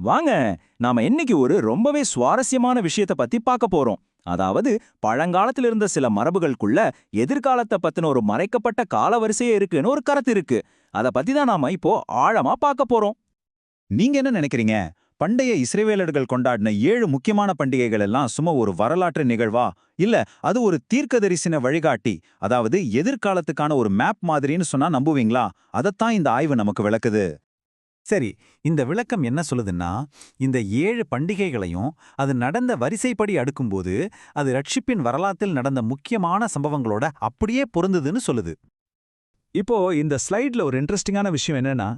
வாங்க நாம இன்னைக்கு ஒரு ரொம்பவே சுவாரஸ்யமான விஷயத்த பத்தி பார்க்க போறோம். அதாவது பழங்காலத்துல இருந்த சில மரபுகளுக்குள்ள எதிர்காலத்தை பத்தின ஒரு மறைக்கப்பட்ட காலவரிசையே இருக்குன்னு ஒரு கருத்து இருக்கு. அத பத்தி தான் நாம இப்போ ஆழமா பார்க்க போறோம். நீங்க என்ன நினைக்கிறீங்க? பண்டைய இஸ்ரேவேலர்கள் கொண்டாடின ஏழு முக்கியமான பண்டிகைகள் எல்லாம் சும்மா ஒரு வரலாற்று நிகழ்வா? இல்ல அது ஒரு தீர்க்கதரிசன வழிகாட்டி அதாவது எதிர்காலத்துக்கான ஒரு மேப் மாதிரின்னு சொன்னா நம்புவீங்களா? அதைத்தான் இந்த ஆய்வு நமக்கு விளக்குது. சரி இந்த விளக்கம் என்ன சொல்லுதுன்னா இந்த ஏழு பண்டிகைகளையும் அது நடந்த வரிசைப்படி அடுக்கும்போது அது ரட்சிப்பின் வரலாற்றில் நடந்த முக்கியமான சம்பவங்களோட அப்படியே பொருந்துதுன்னு சொல்லுது. இப்போ இந்த ஸ்லைட்ல ஒரு இன்ட்ரெஸ்டிங்கான விஷயம் என்னன்னா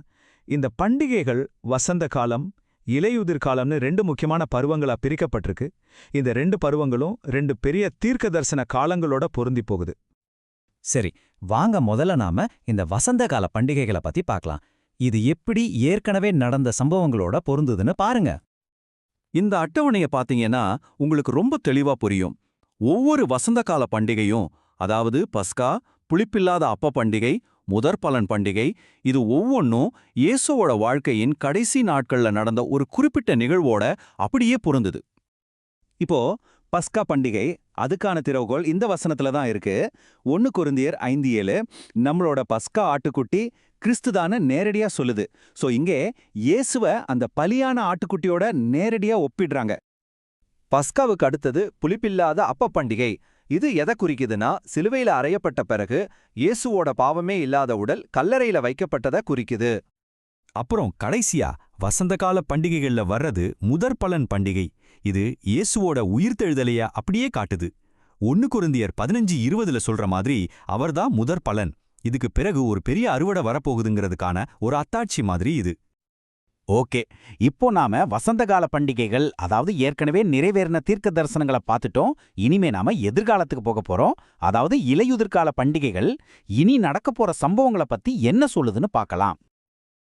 இந்த பண்டிகைகள் வசந்த காலம் இலையுதிர் காலம்னு ரெண்டு முக்கியமான பருவங்களா பிரிக்கப்பட்டிருக்கு. இந்த ரெண்டு பருவங்களும் ரெண்டு பெரிய தீர்க்க தரிசன காலங்களோட பொருந்தி போகுது. சரி வாங்க முதல்ல நாம இந்த வசந்த கால பண்டிகைகளை பத்தி பார்க்கலாம். இது எப்படி ஏற்கனவே நடந்த சம்பவங்களோட பொருந்துதுன்னு பாருங்க. இந்த அட்டவணைய பாத்தீங்கன்னா உங்களுக்கு ரொம்ப தெளிவா புரியும். ஒவ்வொரு வசந்த கால பண்டிகையும் அதாவது பஸ்கா புளிப்பில்லாத அப்ப பண்டிகை முதற்பலன் பண்டிகை இது ஒவ்வொன்றும் இயேசுவோட வாழ்க்கையின் கடைசி நாட்கள்ல நடந்த ஒரு குறிப்பிட்ட நிகழ்வோட அப்படியே பொருந்துது. இப்போ பஸ்கா பண்டிகை அதுக்கான திறவுகோள் இந்த வசனத்துல தான் இருக்கு. ஒன்னு குருந்தியர் ஐந்து ஏழு நம்மளோட பஸ்கா ஆட்டுக்குட்டி கிறிஸ்துதான நேரடியா சொல்லுது. சோ இங்கே இயேசுவ அந்த பலியான ஆட்டுக்குட்டியோட நேரடியா ஒப்பிடுறாங்க. பஸ்காவுக்கு அடுத்தது புளிப்பில்லாத அப்ப பண்டிகை. இது எதை குறிக்குதுன்னா சிலுவையில அறையப்பட்ட பிறகு இயேசுவோட பாவமே இல்லாத உடல் கல்லறையில வைக்கப்பட்டதை குறிக்குது. அப்புறம் கடைசியா வசந்த கால பண்டிகைகள்ல வர்றது முதற் பலன் பண்டிகை. இது இயேசுவோட உயிர்த்தெழுதலைய அப்படியே காட்டுது. ஒன்னு குருந்தியர் பதினஞ்சு இருபதுல சொல்ற மாதிரி அவர்தான் முதற் பலன். இதுக்கு பிறகு ஒரு பெரிய அறுவடை வரப்போகுதுங்கிறதுக்கான ஒரு அத்தாட்சி மாதிரி இது. ஓகே இப்போ நாம வசந்த கால பண்டிகைகள் அதாவது ஏற்கனவே நிறைவேறின தீர்க்க தரிசனங்களை பார்த்துட்டோம். இனிமே நாம எதிர்காலத்துக்கு போக போறோம். அதாவது இலையுதிர்கால பண்டிகைகள் இனி நடக்க போற சம்பவங்களை பத்தி என்ன சொல்லுதுன்னு பார்க்கலாம்.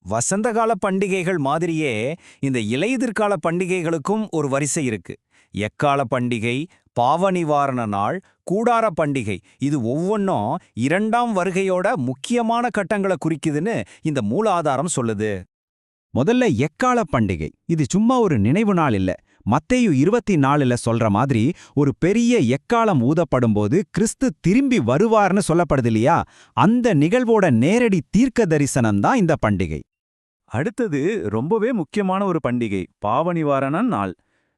வசந்தகால பண்டிகைகள் மாதிரியே இந்த இலையுதிர்கால பண்டிகைகளுக்கும் ஒரு வரிசை இருக்கு. எக்கால பண்டிகை பாவ நிவாரண நாள் கூடார பண்டிகை. இது ஒவ்வொன்றும் இரண்டாம் வருகையோட முக்கியமான கட்டங்களை குறிக்குதுன்னு இந்த மூலாதாரம் சொல்லுது. முதல்ல எக்கால பண்டிகை. இது சும்மா ஒரு நினைவு நாள் இல்ல. மத்தேயு இருபத்தி நாலுல சொல்ற மாதிரி ஒரு பெரிய எக்காலம் ஊதப்படும்போது கிறிஸ்து திரும்பி வருவார்னு சொல்லப்படுது இல்லையா? அந்த நிகழ்வோட நேரடி தீர்க்க தரிசனம் தான் இந்த பண்டிகை. அடுத்தது ரொம்பவே முக்கியமான ஒரு பண்டிகை பாவ நிவாரண நாள்.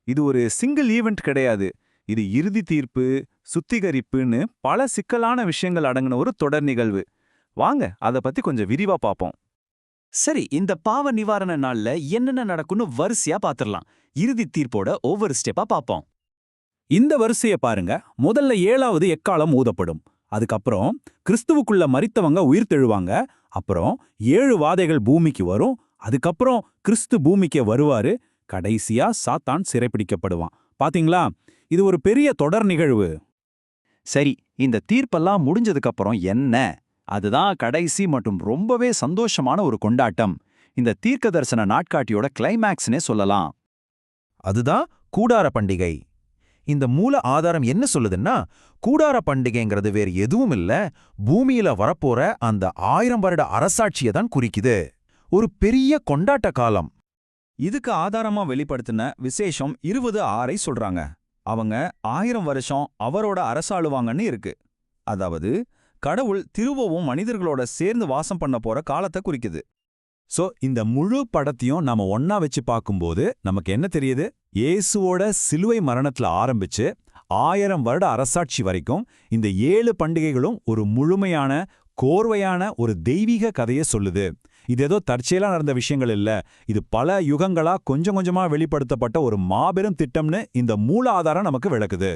இது ஒரு சிங்கிள் ஈவெண்ட் கிடையாது. இது இறுதி தீர்ப்பு சுத்திகரிப்புன்னு பல சிக்கலான விஷயங்கள் அடங்கின ஒரு தொடர் நிகழ்வு. வாங்க அத பத்தி கொஞ்சம் விரிவா பார்ப்போம் சரி இந்த பாவ நிவாரண நாள்ல என்னென்ன நடக்கும்னு வரிசையா பாத்திரலாம். இறுதி தீர்ப்போட ஒவ்வொரு ஸ்டெப்பா பாப்போம். இந்த வரிசைய பாருங்க. முதல்ல ஏழாவது எக்காலம் ஊதப்படும். அதுக்கப்புறம் கிறிஸ்துவுக்குள்ள மரித்தவங்க உயிர்த்தெழுவாங்க அப்புறம் ஏழு வாதைகள் பூமிக்கு வரும். அதுக்கப்புறம் கிறிஸ்து பூமிக்கு வருவாரு. கடைசியா சாத்தான் சிறைப்பிடிக்கப்படுவான். பாத்தீங்களா? இது ஒரு பெரிய தொடர் நிகழ்வு. சரி இந்த தீர்ப்பெல்லாம் முடிஞ்சதுக்கு அப்புறம் என்ன? அதுதான் கடைசி மற்றும் ரொம்பவே சந்தோஷமான ஒரு கொண்டாட்டம். இந்த தீர்க்க தரிசன நாட்காட்டியோட கிளைமேக்ஸ்னே சொல்லலாம். அதுதான் கூடார பண்டிகை. இந்த மூல ஆதாரம் என்ன சொல்லுதுன்னா கூடார பண்டிகைங்கிறது வேறு எதுவும் இல்ல. பூமியில வரப்போற அந்த ஆயிரம் வருட அரசாட்சியை தான் குறிக்குது. ஒரு பெரிய கொண்டாட்ட காலம். இதுக்கு ஆதாரமா வெளிப்படுத்தின விசேஷம் இருபது ஆறை சொல்றாங்க. அவங்க ஆயிரம் வருஷம் அவரோட அரசாளுவாங்கன்னு இருக்கு. அதாவது கடவுள் திருவவும் மனிதர்களோட சேர்ந்து வாசம் பண்ண போற காலத்தை குறிக்குது. சோ இந்த முழு படத்தையும் நாம ஒன்னா வச்சு பார்க்கும்போது நமக்கு என்ன தெரியுது? இயேசுவோட சிலுவை மரணத்துல ஆரம்பிச்சு ஆயிரம் வருட அரசாட்சி வரைக்கும் இந்த ஏழு பண்டிகைகளும் ஒரு முழுமையான கோர்வையான ஒரு தெய்வீக கதையை சொல்லுது. இது ஏதோ தற்செயலா நடந்த விஷயங்கள் இல்ல. இது பல யுகங்களா கொஞ்சம் கொஞ்சமா வெளிப்படுத்தப்பட்ட ஒரு மாபெரும் திட்டம்னு இந்த மூல ஆதாரம் நமக்கு விளக்குது.